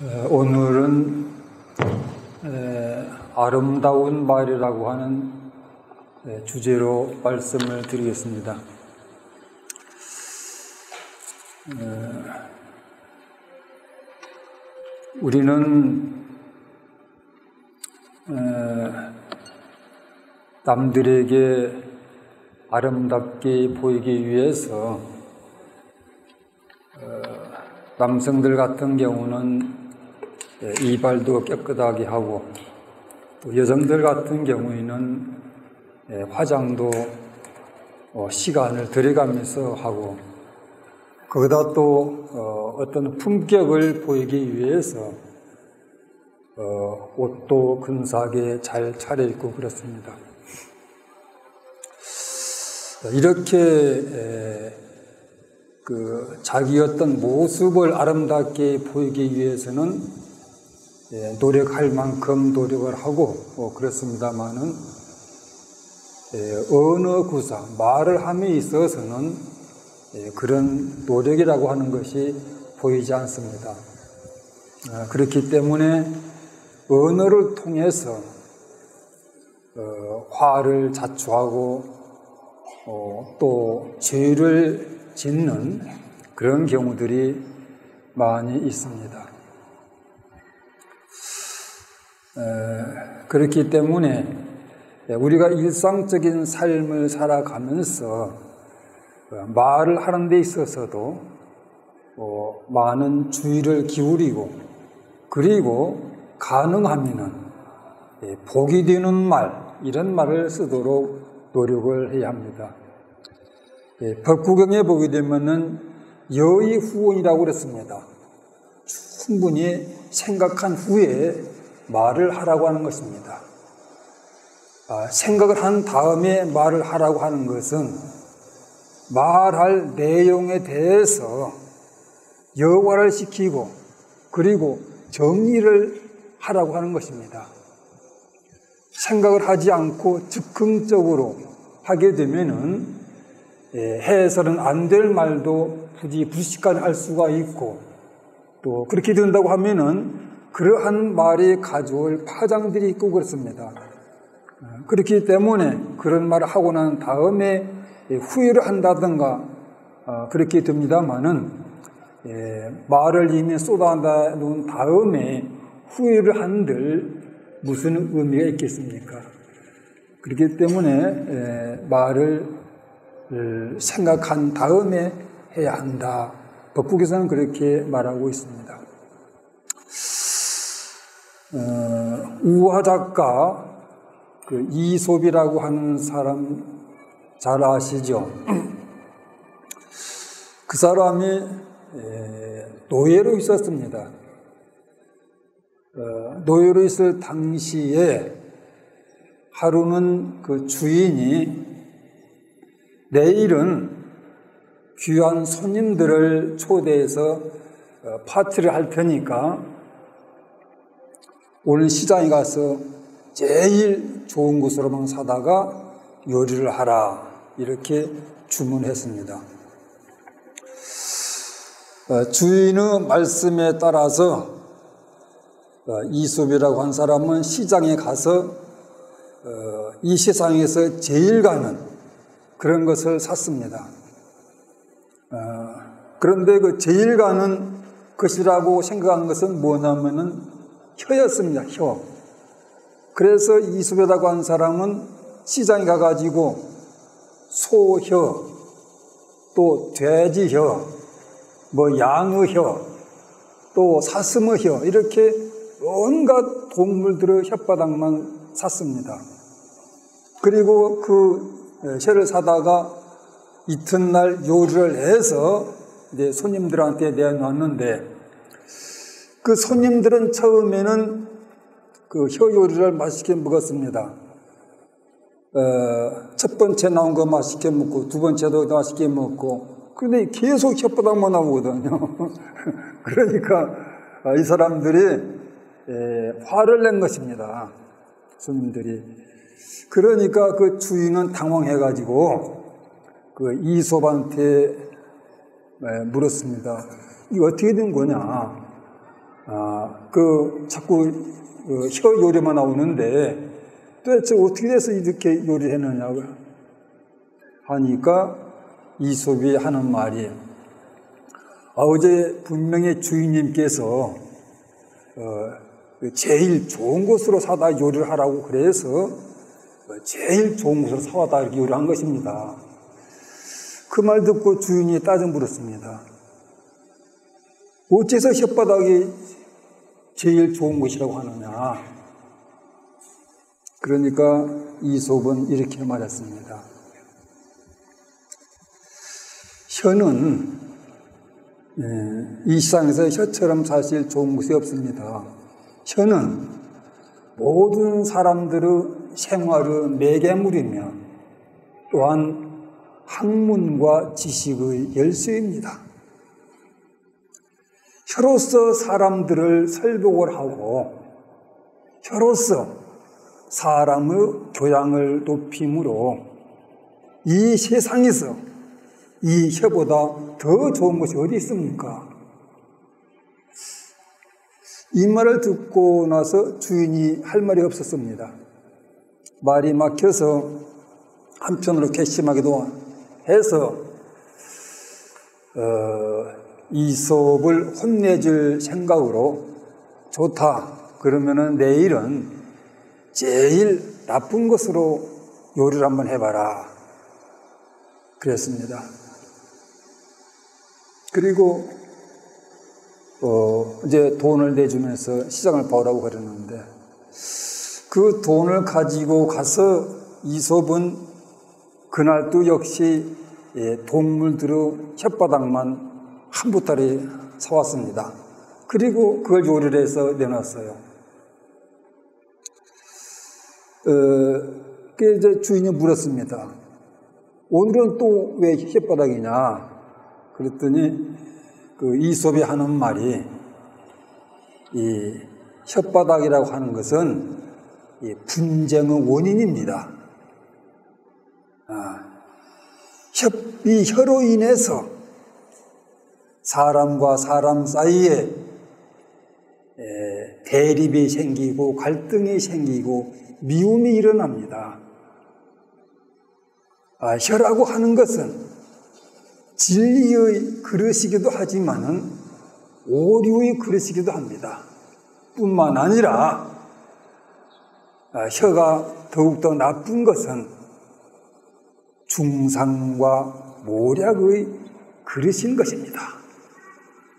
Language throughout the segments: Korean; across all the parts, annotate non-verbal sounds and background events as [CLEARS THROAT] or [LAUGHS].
오늘은 아름다운 말이라고 하는 주제로 말씀을 드리겠습니다. 우리는 남들에게 아름답게 보이기 위해서 어, 남성들 같은 경우는 이발도 깨끗하게 하고 또 여성들 같은 경우에는 화장도 어, 시간을 들여가면서 하고 거기다 또 어, 어떤 품격을 보이기 위해서 옷도 근사하게 잘 차려입고 그렇습니다. 이렇게 그 자기 어떤 모습을 아름답게 보이기 위해서는 노력할 만큼 노력을 하고 뭐 그렇습니다만은 언어 구사 말을 함에 있어서는 그런 노력이라고 하는 것이 보이지 않습니다. 아, 그렇기 때문에 언어를 통해서 어, 화를 자초하고 어, 또 죄를 짓는 그런 경우들이 많이 있습니다. 에, 그렇기 때문에 우리가 일상적인 삶을 살아가면서 어, 말을 하는 데 있어서도 어, 많은 주의를 기울이고 그리고 가능하면은 예, 복이 되는 말 이런 말을 쓰도록 노력을 해야 합니다. 예, 법구경에 보게 되면은 여의 후원이라고 그랬습니다. 충분히 생각한 후에 말을 하라고 하는 것입니다. 아, 생각을 한 다음에 말을 하라고 하는 것은 말할 내용에 대해서 여과를 시키고 그리고 정리를 하라고 하는 것입니다. 생각을 하지 않고 즉흥적으로 하게 되면은 예, 해서는 안 될 말도 굳이 불식간 할 수가 있고 또 그렇게 된다고 하면은 그러한 말이 가져올 파장들이 있고 그렇습니다. 어, 그렇기 때문에 그런 말을 하고 난 다음에 후회를 한다든가 어, 그렇게 됩니다만은 예, 말을 이미 쏟아놓은 다음에 후회를 한들 무슨 의미가 있겠습니까? 그렇기 때문에 말을 생각한 다음에 해야 한다. 법국에서는 그렇게 말하고 있습니다. 어, 우화 작가 그 이솝이라고 하는 사람 잘 아시죠? 그 사람이 노예로 있었습니다. 어, 노예로 있을 당시에 하루는 그 주인이 내일은 귀한 손님들을 초대해서 어, 파티를 할 테니까 오늘 시장에 가서 제일 좋은 곳으로만 사다가 요리를 하라 이렇게 주문했습니다. 어, 주인의 말씀에 따라서 어, 이솝이라고 한 사람은 시장에 가서 어, 이 세상에서 제일 가는 그런 것을 샀습니다. 어, 그런데 그 제일 가는 것이라고 생각한 것은 뭐냐면은 혀였습니다. 혀. 그래서 이수배라고 한 사람은 시장에 가가지고 소혀, 또 돼지혀, 뭐 양의 혀, 또 사슴의 혀 이렇게 온갖 동물들의 혓바닥만 샀습니다. 그리고 그 쇠를 사다가 이튿날 요리를 해서 이제 손님들한테 내놓았는데 그 손님들은 처음에는 그 혀 요리를 맛있게 먹었습니다. 어, 첫 번째 나온 거 맛있게 먹고 두 번째도 맛있게 먹고 그런데 계속 혓바닥만 나오거든요. [LAUGHS] 그러니까 이 사람들이 예, 화를 낸 것입니다. 손님들이. 그러니까 그 주인은 당황해가지고 그 이솝한테 예, 물었습니다. 이 어떻게 된 거냐? 아, 아, 그 자꾸 그혀 요리만 나오는데 도대체 어떻게 돼서 이렇게 요리했느냐고 하니까 이솝이 하는 말이 아, 어제 분명히 주인님께서 어, 그 제일 좋은 곳으로 사다 요리를 하라고 그래서 제일 좋은 곳으로 사와다 이렇게 요리한 것입니다. 그 말 듣고 주인이 따져 물었습니다. 어째서 혓바닥이 제일 좋은 곳이라고 하느냐? 그러니까 이솝은 이렇게 말했습니다. 혀는 예, 이 세상에서 혀처럼 사실 좋은 것이 없습니다. 혀는 모든 사람들의 생활의 매개물이며 또한 학문과 지식의 열쇠입니다. 혀로서 사람들을 설복을 하고 혀로서 사람의 교양을 높임으로 이 세상에서 이 혀보다 더 좋은 것이 어디 있습니까? 이 말을 듣고 나서 주인이 할 말이 없었습니다. 말이 막혀서 한편으로 괘씸하기도 해서 어, 이솝을 혼내줄 생각으로 좋다. 그러면은 내일은 제일 나쁜 것으로 요리를 한번 해봐라. 그랬습니다. 그리고 어, 이제 돈을 내주면서 시장을 보라고 그랬는데 그 돈을 가지고 가서 이솝은 그날도 역시 예, 동물들의 혓바닥만 한 보따리 사왔습니다. 그리고 그걸 요리를 해서 내놨어요. 어, 그 이제 주인이 물었습니다. 오늘은 또 왜 혓바닥이냐? 그랬더니 그 이솝이 하는 말이 이 혓바닥이라고 하는 것은 이 분쟁의 원인입니다. 아, 혀, 이 혀로 인해서 사람과 사람 사이에 대립이 생기고 갈등이 생기고 미움이 일어납니다. 아, 혀라고 하는 것은 진리의 그릇이기도 하지만은 오류의 그릇이기도 합니다. 뿐만 아니라 아, 혀가 더욱더 나쁜 것은 중상과 모략의 그릇인 것입니다.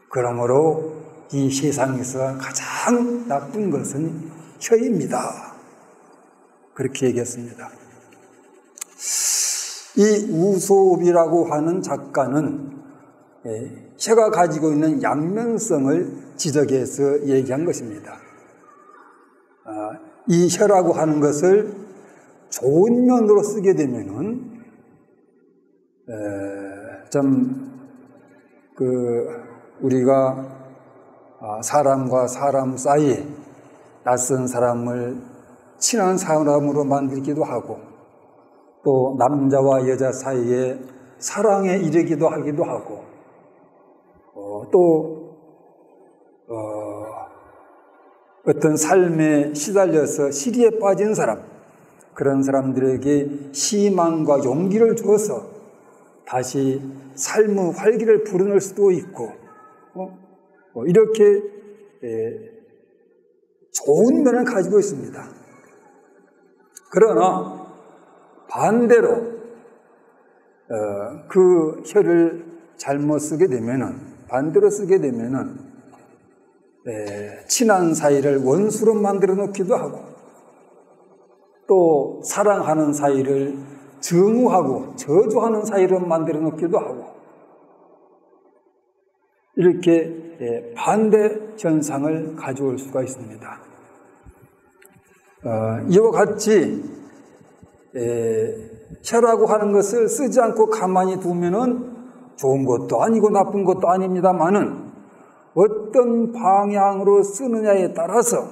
그러므로 이 세상에서 가장 나쁜 것은 혀입니다. 그렇게 얘기했습니다. 이 우소업이라고 하는 작가는 예, 혀가 가지고 있는 양면성을 지적해서 얘기한 것입니다. 아, 이 혀라고 하는 것을 좋은 면으로 쓰게 되면은 좀그 우리가 아, 사람과 사람 사이에 낯선 사람을 친한 사람으로 만들기도 하고 또 남자와 여자 사이에 사랑에 이르기도 하기도 하고 어, 또 어, 어떤 삶에 시달려서 시리에 빠진 사람 그런 사람들에게 희망과 용기를 줘서 다시 삶의 활기를 불어넣을 수도 있고 어? 어, 이렇게 예, 좋은 면을 가지고 있습니다. 그러나 반대로 어, 그 혀를 잘못 쓰게 되면은 반대로 쓰게 되면은 예, 친한 사이를 원수로 만들어 놓기도 하고 또 사랑하는 사이를 증오하고 저주하는 사이로 만들어 놓기도 하고 이렇게 예, 반대 현상을 가져올 수가 있습니다. 어, 이와 같이 혀라고 예, 하는 것을 쓰지 않고 가만히 두면은 좋은 것도 아니고 나쁜 것도 아닙니다만은 어떤 방향으로 쓰느냐에 따라서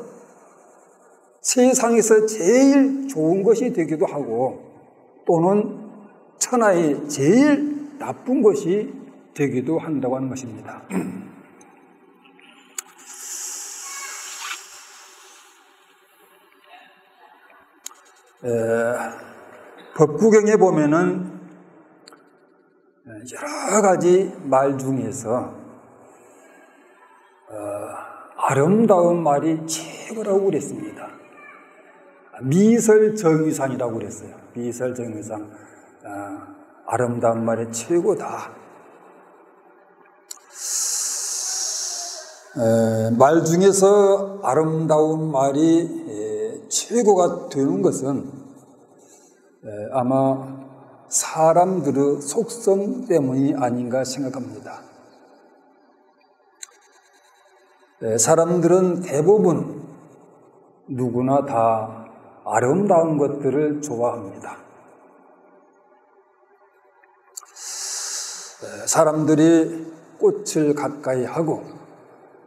세상에서 제일 좋은 것이 되기도 하고 또는 천하의 제일 나쁜 것이 되기도 한다고 하는 것입니다. [CLEARS THROAT] 법구경에 보면은 여러 가지 말 중에서 어, 아름다운 말이 최고라고 그랬습니다. 미설정의상이라고 그랬어요. 미설정의상. 어, 아름다운 말이 최고다. 말 중에서 아름다운 말이 최고가 되는 것은 아마 사람들의 속성 때문이 아닌가 생각합니다. 사람들은 대부분 누구나 다 아름다운 것들을 좋아합니다. 사람들이 꽃을 가까이 하고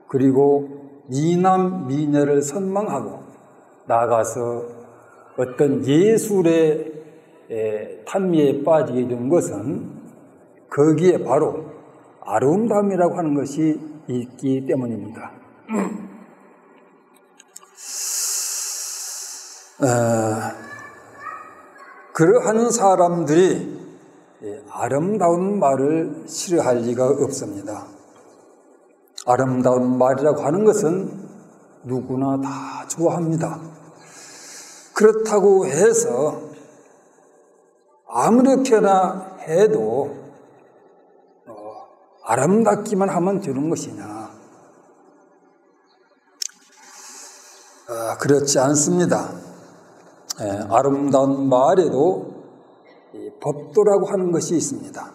그리고 미남 미녀를 선망하고 나가서 어떤 예술의 탐미에 빠지게 된 것은 거기에 바로 아름다움이라고 하는 것이 있기 때문입니다. 어, 그러한 사람들이 아름다운 말을 싫어할 리가 없습니다. 아름다운 말이라고 하는 것은 누구나 다 좋아합니다. 그렇다고 해서 아무렇게나 해도 어, 아름답기만 하면 되는 것이냐? 어, 그렇지 않습니다. 예, 아름다운 말에도 법도라고 하는 것이 있습니다.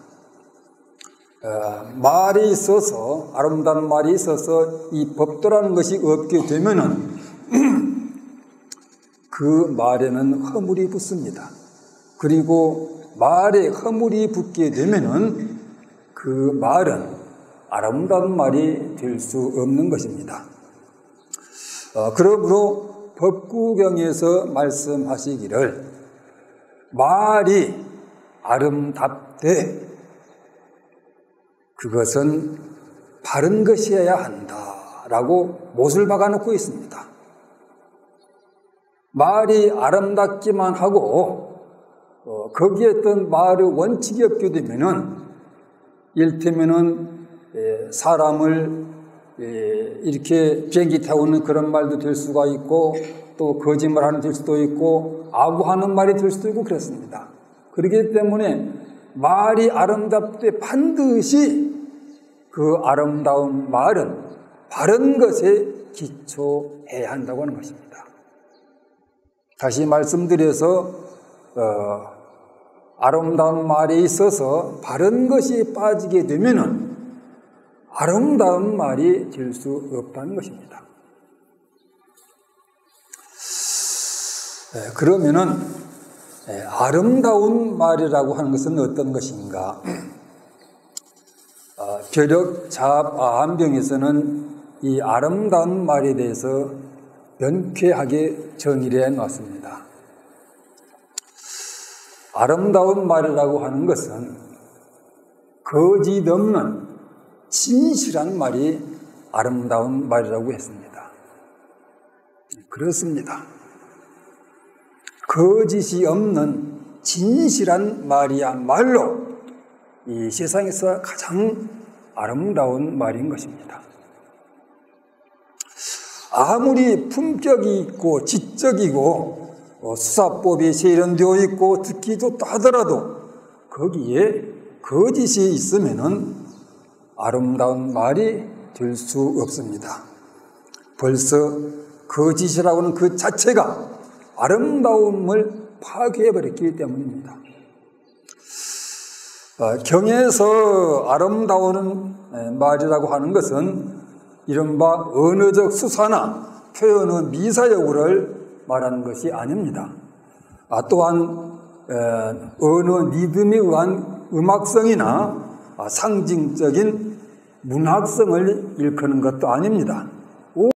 어, 말이 있어서 아름다운 말이 있어서 이 법도라는 것이 없게 되면은 [CLEARS THROAT] 그 말에는 허물이 붙습니다. 그리고 말에 허물이 붙게 되면은 그 말은 아름다운 말이 될 수 없는 것입니다. 어, 그러므로 법구경에서 말씀하시기를 말이 아름답되 그것은 바른 것이어야 한다라고 못을 박아놓고 있습니다. 말이 아름답기만 하고 어, 거기에 어떤 말의 원칙이 없게 되면은 일테면은 예, 사람을 예, 이렇게 비행기 태우는 그런 말도 될 수가 있고 또 거짓말하는 될 수도 있고 아구하는 말이 될 수도 있고 그렇습니다. 그렇기 때문에 말이 아름답되 반드시 그 아름다운 말은 바른 것에 기초해야 한다고 하는 것입니다. 다시 말씀드려서 어, 아름다운 말에 있어서 바른 것이 빠지게 되면은 아름다운 말이 될 수 없다는 것입니다. 네, 그러면은 예, 아름다운 말이라고 하는 것은 어떤 것인가? 어, 벼력 자압 암병에서는 이 아름다운 말에 대해서 명쾌하게 정의를 해 놨습니다. 아름다운 말이라고 하는 것은 거짓 없는 진실한 말이 아름다운 말이라고 했습니다. 그렇습니다. 거짓이 없는 진실한 말이야말로 이 세상에서 가장 아름다운 말인 것입니다. 아무리 품격이 있고 지적이고 어, 수사법이 세련되어 있고 특히 좋다 하더라도 거기에 거짓이 있으면은 아름다운 말이 될 수 없습니다. 벌써 거짓이라고 하는 그 자체가 아름다움을 파괴해버렸기 때문입니다. 어, 경에서 아름다운 말이라고 하는 것은 이른바 언어적 수사나 표현의 미사여구를 말하는 것이 아닙니다. 아, 또한 언어 리듬에 의한 음악성이나 아, 상징적인 문학성을 일컫는 것도 아닙니다.